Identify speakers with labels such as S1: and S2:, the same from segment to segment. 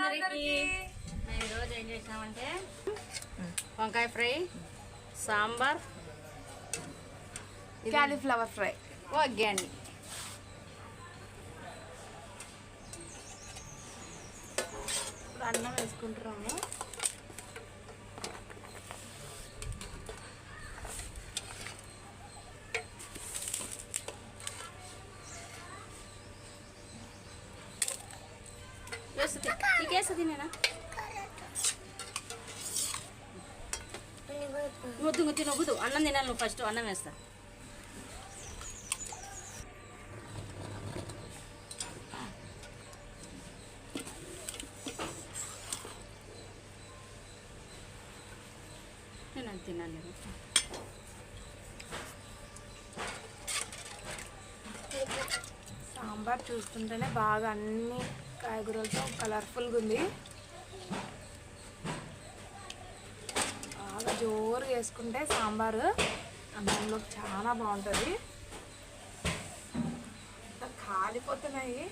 S1: అందరికీ మేము ఈరోజు ఏం చేసినామంటే వంకాయ ఫ్రై సాంబార్
S2: క్యాలీఫ్లవర్ ఫ్రై.
S1: వగ్గాండి
S2: ఇప్పుడు అన్నం వేసుకుంటున్నాము.
S1: వేస్తుంది నీకేస్తుంది నేనా ముద్దు ముద్దు నొగ్గుదు అన్నం తినాలి నువ్వు ఫస్ట్ అన్నం వేస్తా. నేను అది తిన్నాను
S2: సాంబార్ చూస్తుంటేనే బాగా అన్నీ కాయగూరలతో కలర్ఫుల్గా ఉంది. బాగా జోరు వేసుకుంటే సాంబారు అన్నంలో చాలా బాగుంటుంది. కాలిపోతున్నాయి.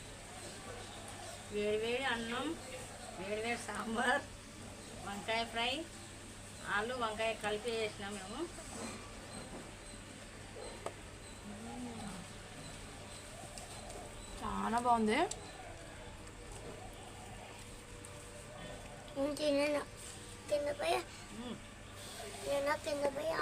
S1: వేడి వేడి అన్నం వేడి వేడి సాంబార్ వంకాయ ఫ్రై ఆలు వంకాయ కలిపి చేసినాం మేము.
S2: చాలా బాగుంది.
S3: తినను కింద పోయి. నేను కింద పోయి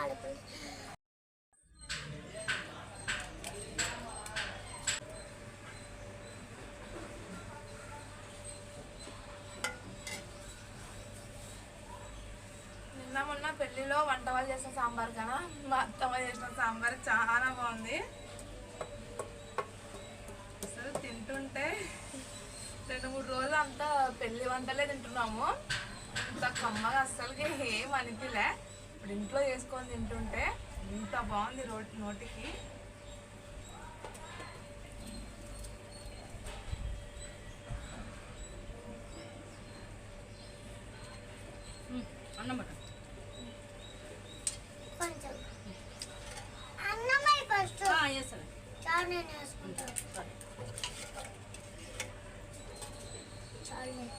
S2: నిన్న మొన్న పెళ్ళిలో వంట వాళ్ళు చేసిన సాంబార్ కన్నా మా అత్తమ్మ చేసిన సాంబార్ చాలా బాగుంది. అసలు తింటుంటే రెండు మూడు రోజులు అంతా పెళ్ళి వంటలే తింటున్నాము. అంత కమ్మగా అస్సలకి ఏం అనిపిలే. ఇప్పుడు ఇంట్లో చేసుకొని తింటుంటే ఇంత బాగుంది రోటి నోటికి.
S1: అన్నమాట అన్నం పట్టు
S3: కొంచెం అన్నమై ఫస్ట్
S1: వేస్తాను
S3: చాలు నేను వేసుకుంటాను చాలు నేను.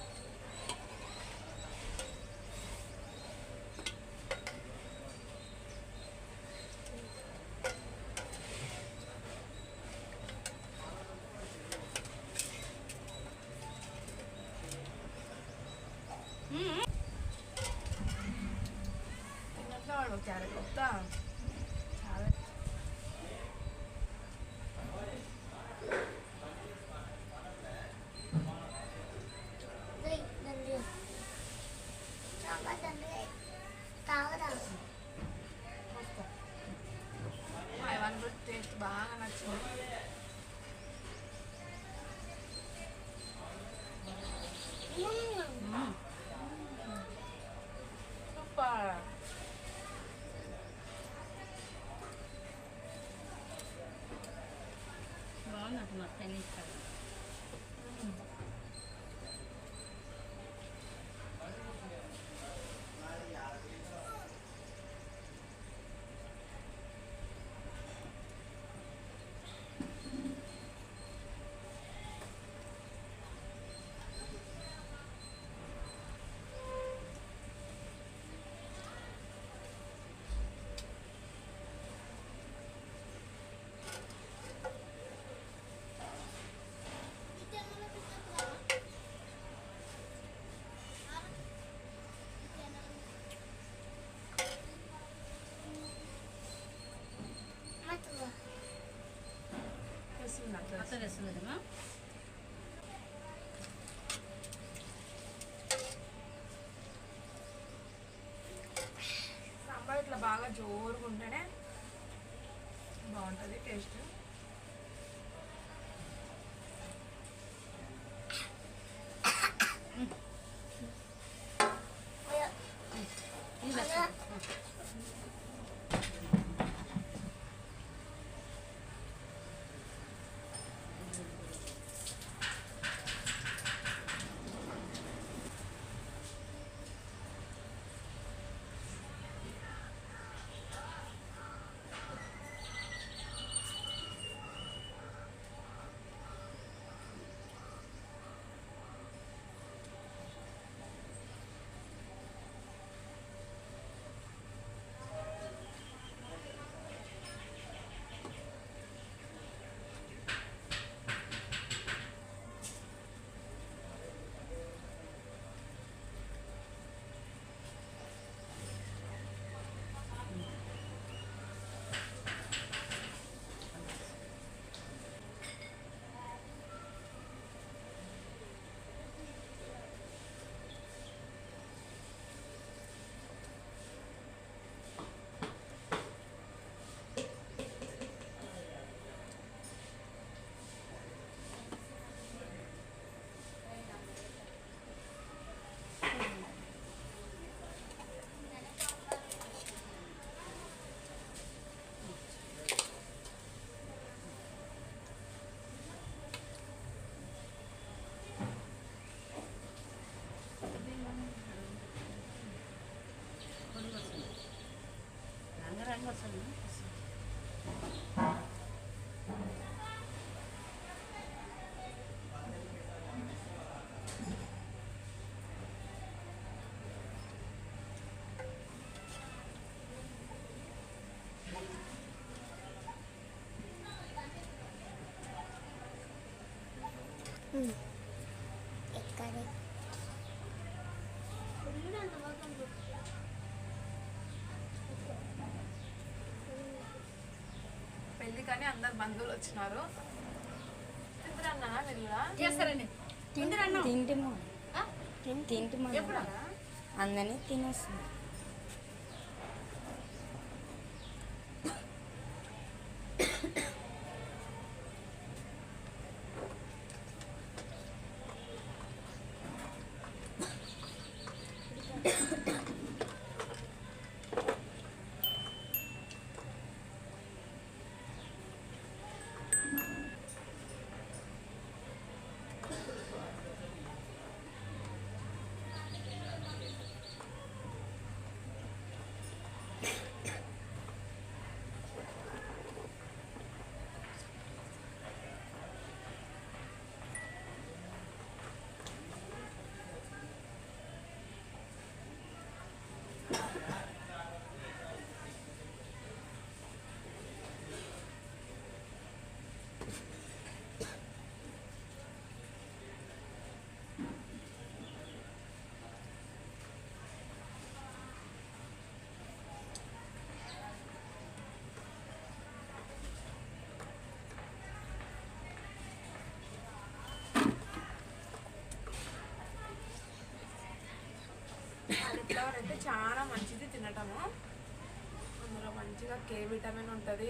S2: తిన్నట్లు వాడు క్యారెట్ కొత్త చాలా
S3: వెయ్, దండి సాంబార్ దండి తాగరా
S2: మా ఇవన్నీ కూడా టేస్ట్ బాగా నచ్చింది
S3: మ్మ్.
S2: సూపర్
S1: బాగుంది అంటున్నారు చైనీస్ కర్రీ
S3: మత్తువా.
S2: వేస్తుంది సాంబార్ ఇట్లా బాగా జోరుగా ఉంటేనే బాగుంటుంది టేస్ట్
S3: 맞습
S2: 니. కానీ అందరు బంధువులు వచ్చినారు. అన్నా మీరు
S1: ఎప్పుడు
S4: అందరినీ తినేస్తుంది
S2: కాలీఫ్లవర్ అయితే చాలా మంచిది తినటము. అందులో మంచిగా కే విటమిన్ ఉంటుంది.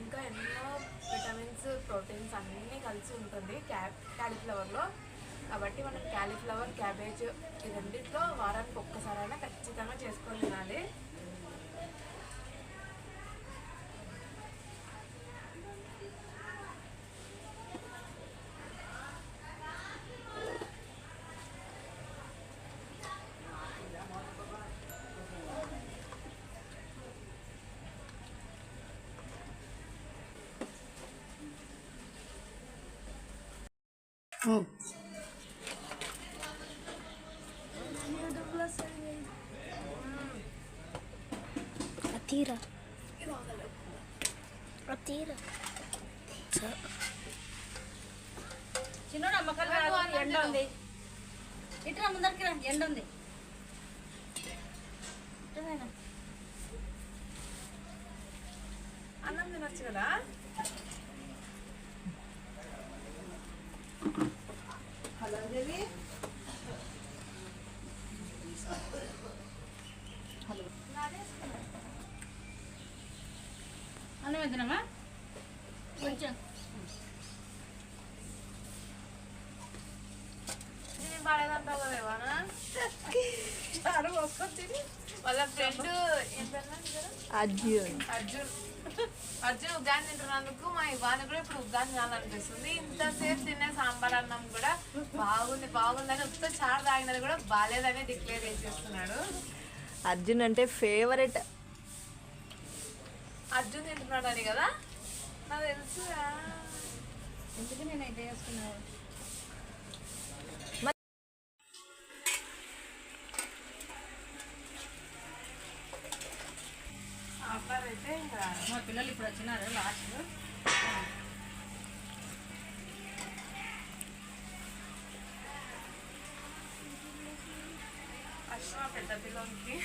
S2: ఇంకా ఎన్నో విటమిన్స్ ప్రోటీన్స్ అన్నీ కలిసి ఉంటుంది క్యా క్యాలీఫ్లవర్లో కాబట్టి మనం క్యాలీఫ్లవర్ క్యాబేజ్ ఈ రెండిట్లో వారానికి ఒక్కసారైనా ఖచ్చితంగా చేసుకొని తినాలి.
S3: తీరా తీరా
S1: చిన్నోడు అమ్మకాలు రాదు, ఎండ ఉంది. ఇట్లా ముందరికి రా ఎండ ఉంది.
S2: అన్నం తినొచ్చు కదా?
S1: అన్నం వేద్దామా? కొంచెం.
S2: నేను పడేదంటావు కదా చారు పోసుకొని వాళ్ళ ఫ్రెండ్?
S4: అర్జున్.
S2: అర్జున్. అర్జున్ ఉగ్గాని తింటున్నందుకు మా ఇవాని కూడా ఇప్పుడు ఉగ్గాని తినాలనిపిస్తుంది ఇంతసేపు తినే సాంబార్ అన్నం కూడా బాగుంది బాగుందని ఉత్త చారు తాగినది కూడా బాగాలేదని డిక్లేర్ చేసేస్తున్నాడు.
S5: అర్జున్ అంటే ఫేవరెట్.
S2: అర్జున్ తింటున్నాడు అని కదా? నాకు తెలుసు
S1: ఎందుకు నేను అయితే వేసుకున్నాను
S2: సాంబార్ అయితే ఇంకా
S1: మా పిల్లలు ఇప్పుడు వచ్చినారు లాస్ట్
S2: ఫస్ట్ మా పెద్ద పిల్లలకి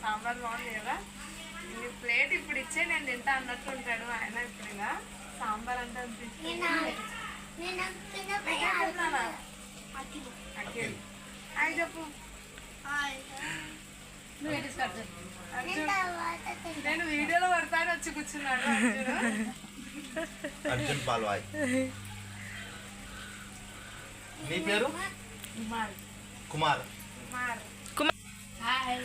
S2: సాంబార్ బాగుంది కదా? ఈ ప్లేట్ ఇప్పుడు ఇచ్చే నేను తింటా అన్నట్టు ఉంటాడు ఆయన ఇప్పుడు ఇలా. సాంబార్ అంటే హాయ్ చెప్పు. నేను వీడియోలో పడతాను వచ్చి కూర్చున్నాడు అర్జున్.
S6: అర్జున్ పాల్వాయ్. నీ పేరు?
S2: కుమార్.
S6: కుమార్.
S2: కుమార్.
S1: హాయ్.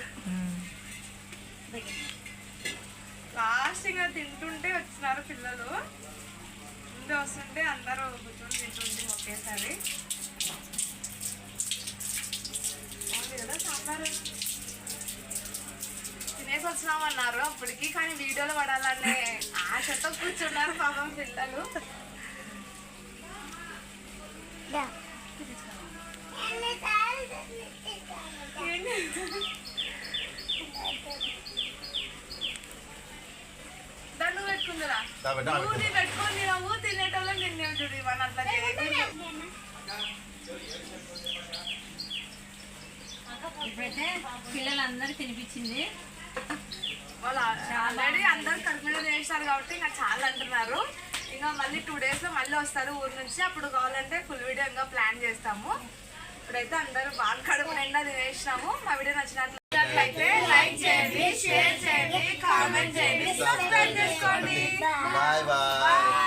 S2: లాస్ట్ ఇంకా తింటుంటే వచ్చినారు పిల్లలు. ముందే వస్తుంటే అందరూ కూర్చొని తింటుంటే ఒకేసారి. కదా సాంబార్? వచ్చినామన్నారు అప్పటికి కానీ వీడియోలో పడాలనే ఆశతో కూర్చున్నారు పాపం పిల్లలు.
S3: దా.
S2: దండు పెట్టుకుందిరా. నువ్వు నీ పెట్టుకొని తినవు తినేటోళ్ళు నిన్నే చూడు ఇవన్నీ అట్లా
S1: ఇప్పుడైతే పిల్లలందరూ తినిపించింది.
S2: వాళ్ళు ఆల్రెడీ అందరూ కడుపు మీద చేస్తారు కాబట్టి ఇంకా చాలా అంటున్నారు. ఇంకా మళ్ళీ టూ డేస్లో మళ్ళీ వస్తారు ఊరు నుంచి. అప్పుడు కావాలంటే ఫుల్ వీడియో ఇంకా ప్లాన్ చేస్తాము. ఇప్పుడైతే అందరూ బాగా కడుపు నిండా తినేసినాము. మా వీడియో నచ్చినట్లయితే లైక్ చేయండి షేర్ చేయండి కామెంట్ చేయండి సబ్స్క్రైబ్ చేసుకోండి.
S6: Bye bye